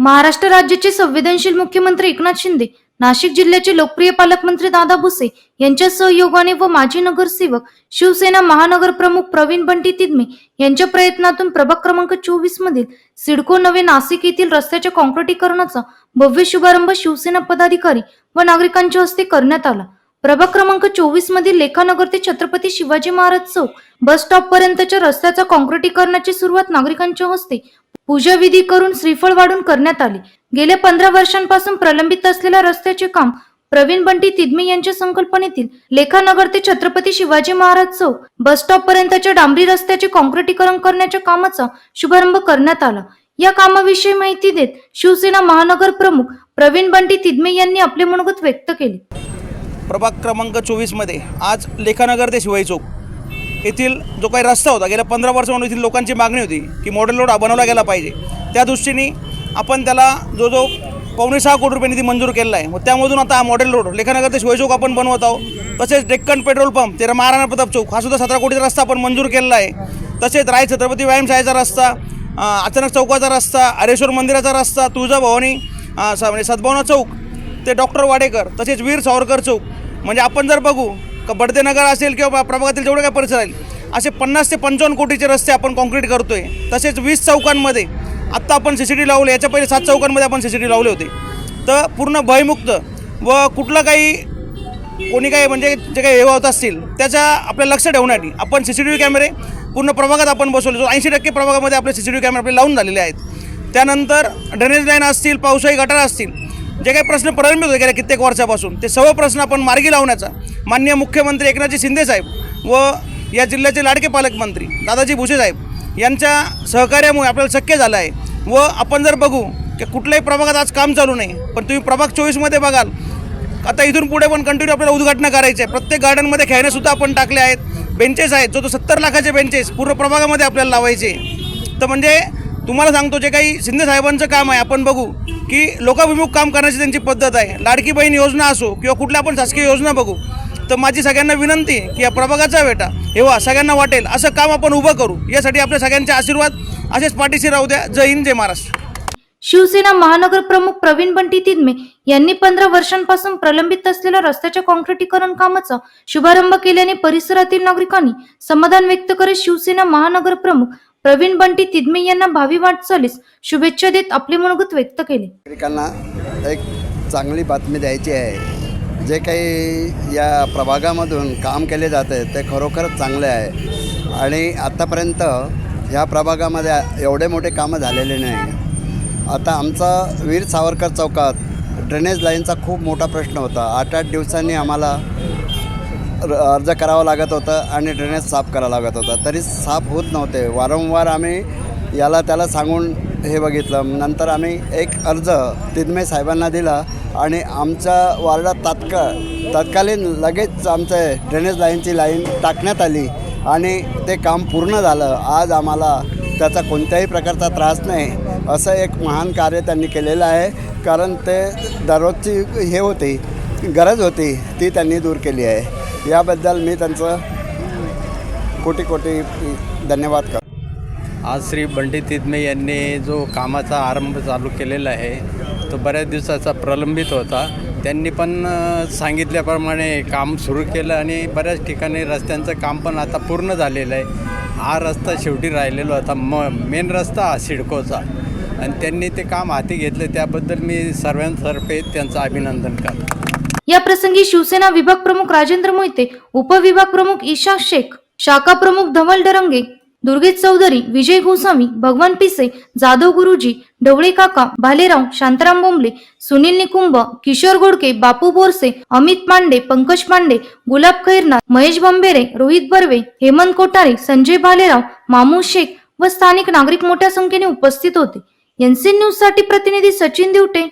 महाराष्ट्र राज्याचे संवेदनशील मुख्यमंत्री एकनाथ शिंदे नाशिक जिल्ह्याचे लोकप्रिय पालकमंत्री दादा भुसे यांच्या सहयोगाने व माजी नगरसेवक शिवसेना महानगर प्रमुख प्रवीण बंटी तिदमे यांच्या प्रयत्नातून प्रभाग क्रमांक चोवीस मधील सिडको नवे नाशिक येथील रस्त्याच्या कॉन्क्रिटीकरणाचा भव्य शुभारंभ शिवसेना पदाधिकारी व नागरिकांच्या हस्ते करण्यात आला. प्रभाग क्रमांक चोवीस मधील लेखानगर ते छत्रपती शिवाजी महाराज चौक बस स्टॉप पर्यंतच्या रस्त्याच्या काँक्रिटीकरणाची सुरुवात नागरिकांच्या हस्ते पूजा विधी करून श्रीफळ वाढून करण्यात आले. गेल्या पंधरा वर्षांपासून प्रलंबित असलेल्या रस्त्याचे काम प्रवीण बंटी तिदमी यांच्या संकल्पनेतील लेखानगर ते छत्रपती शिवाजी महाराज चौक बस स्टॉप पर्यंतच्या डांबरी रस्त्याचे काँक्रिटीकरण करण्याच्या कामाचा शुभारंभ करण्यात आला. या कामाविषयी माहिती देत शिवसेना महानगर प्रमुख प्रवीण बंटी तिदमे यांनी आपले मनोगत व्यक्त केले. प्रभाग क्रमांक चोवीसमध्ये आज लेखानगर ते शिवाई चौक. येथील जो काही रस्ता होता गेल्या पंधरा वर्षांपासून येथील लोकांची मागणी होती की मॉडेल रोड हा बनवला गेला पाहिजे. त्या दृष्टीने आपण त्याला जो जो पावणे सहा कोटी रुपये निधी मंजूर केलेला आहे मग त्यामधून आता हा मॉडेल रोड लेखानगर ते शिवाई चौक आपण बनवत आहोत. तसेच डेक्कन पेट्रोल पंप ते महाराणा प्रताप चौक हा सुद्धा सतरा कोटीचा रस्ता आपण मंजूर केलेला आहे. तसेच राय छत्रपती व्यायामशाळेचा रस्ता अचानक चौकाचा रस्ता आरेश्वर मंदिराचा रस्ता तुळजाभवानी म्हणजे सद्भावना चौक ते डॉक्टर वाडेकर तसेच वीर सावरकर चौक म्हणजे आपण जर बघू का बडदेनगर असेल किंवा प्रभागातील जेवढे काय परिसर आहेत असे पन्नास ते पंचावन्न कोटीचे रस्ते आपण कॉन्क्रीट करतोय. तसेच वीस चौकांमध्ये आत्ता आपण सी सी टी लावले याच्या पहिले सात चौकांमध्ये आपण सी सी टी लावले होते. तर पूर्ण भयमुक्त व कुठलं काही कोणी काही म्हणजे जे काही हे होत असतील त्याचा आपल्याला लक्ष ठेवण्यासाठी आपण सी सी टी व्ही कॅमेरे पूर्ण प्रभागात आपण बसवले. जो ऐंशी टक्के प्रभागामध्ये आपले सी सी टी व्ही कॅमेरे आपले लावून झालेले आहेत. त्यानंतर ड्रेनेज लाईन असतील पावसाळी गटार असतील जे काही प्रश्न प्रलंबित होते गेल्या कित्येक वर्षापासून ते सर्व प्रश्न आपण मार्गी लावण्याचा माननीय मुख्यमंत्री एकनाथजी शिंदे साहेब व या जिल्ह्याचे लाडके पालकमंत्री दादाजी भुसे साहेब यांच्या सहकार्यामुळे आपल्याला शक्य झालं आहे. व आपण जर बघू की कुठल्याही प्रभागात आज काम चालू नाही पण तुम्ही प्रभाग चोवीसमध्ये बघाल आता इथून पुढे पण कंटिन्यू आपल्याला उद्घाटन करायचे आहे प्रत्येक गार्डनमध्ये खेळणे आपण टाकले आहेत. बेंचेस आहेत जो तो सत्तर लाखाचे बेंचेस पूर्ण प्रभागामध्ये आपल्याला लावायचे. तर म्हणजे तुम्हाला सांगतो जे काही शिंदे साहेबांचं काम आहे आपण बघू की लोकाभिमुख काम करण्याची त्यांची पद्धत आहे. लाडकी बहीण योजना असो किंवा कुठल्या पण शासकीय योजना बघू तर माझी सगळ्यांना विनंती आहे की या प्रभागाचा बेटा हेवा सगळ्यांना वाटेल असं काम आपण उभं करू. यासाठी आपल्या सगळ्यांचे आशीर्वाद असेच पाठीशी राहू द्या. जय हिंद जय महाराष्ट्र. शिवसेना महानगर प्रमुख प्रवीण बंटी तिदमे यांनी पंधरा वर्षांपासून प्रलंबित असलेल्या रस्त्याच्या कॉन्क्रिटीकरण कामाचा शुभारंभ केल्याने परिसरातील नागरिकांनी समाधान व्यक्त करत शिवसेना महानगर प्रमुख प्रवीण बंटी तिदमे यांना भावी वाटचालीस शुभेच्छा देत आपले मनोगत व्यक्त केले. नागरिकांना एक चांगली बातमी द्यायची आहे. जे काही या प्रभागामधून काम केले जाते ते खरोखरच चांगले आहे. आणि आत्तापर्यंत ह्या प्रभागामध्ये एवढे मोठे कामं झालेले नाही. आता आमचा वीर सावरकर चौकात ड्रेनेज लाईनचा खूप मोठा प्रश्न होता. आठ आठ दिवसांनी आम्हाला अर्ज करावा लागत होतं आणि ड्रेनेज साफ करावं लागत होतं. तरी साफ होत नव्हते. वारंवार आम्ही याला त्याला सांगून हे बघितलं. नंतर आम्ही एक अर्ज तिदमे साहेबांना दिला आणि आमच्या वार्डात तात्काळ तत्कालीन लगेच आमचे ड्रेनेज लाईनची लाईन टाकण्यात आली आणि ते काम पूर्ण झालं. आज आम्हाला त्याचा कोणत्याही प्रकारचा त्रास नाही असं एक महान कार्य त्यांनी केलेलं आहे. कारण ते दररोजची हे होती गरज होती ती त्यांनी दूर केली आहे. याबद्दल मी त्यांचं कोटी कोटी धन्यवाद करतो. आज श्री बंटी तिदमे यांनी जो कामाचा आरंभ चालू केलेला आहे तो बऱ्याच दिवसाचा प्रलंबित होता. त्यांनी पण सांगितल्याप्रमाणे काम सुरू केलं आणि बऱ्याच ठिकाणी रस्त्यांचं काम पण आता पूर्ण झालेलं आहे. हा रस्ता शेवटी राहिलेला होता. म मेन रस्ता हा सिडकोचा. आणि त्यांनी ते काम हाती घेतलं. त्याबद्दल मी सर्वांतर्फे त्यांचं अभिनंदन करतो. या प्रसंगी शिवसेना विभाग प्रमुख राजेंद्र मोहिते उपविभाग प्रमुख ईशा शेख शाखा प्रमुख धवल डरंगे दुर्गेश चौधरी विजय गोस्वामी भगवान पिसे जाधव गुरुजी ढवळे काका भालेराव शांताराम बोंबले सुनील निकुंभ किशोर गोडके बापू बोरसे अमित पांडे पंकज पांडे गुलाब खैरनार महेश बंबेरे रोहित बर्वे हेमंत कोठारे संजय भालेराव मामू शेख व स्थानिक नागरिक मोठ्या संख्येने उपस्थित होते. एनसी न्यूजसाठी प्रतिनिधी सचिन दिवटे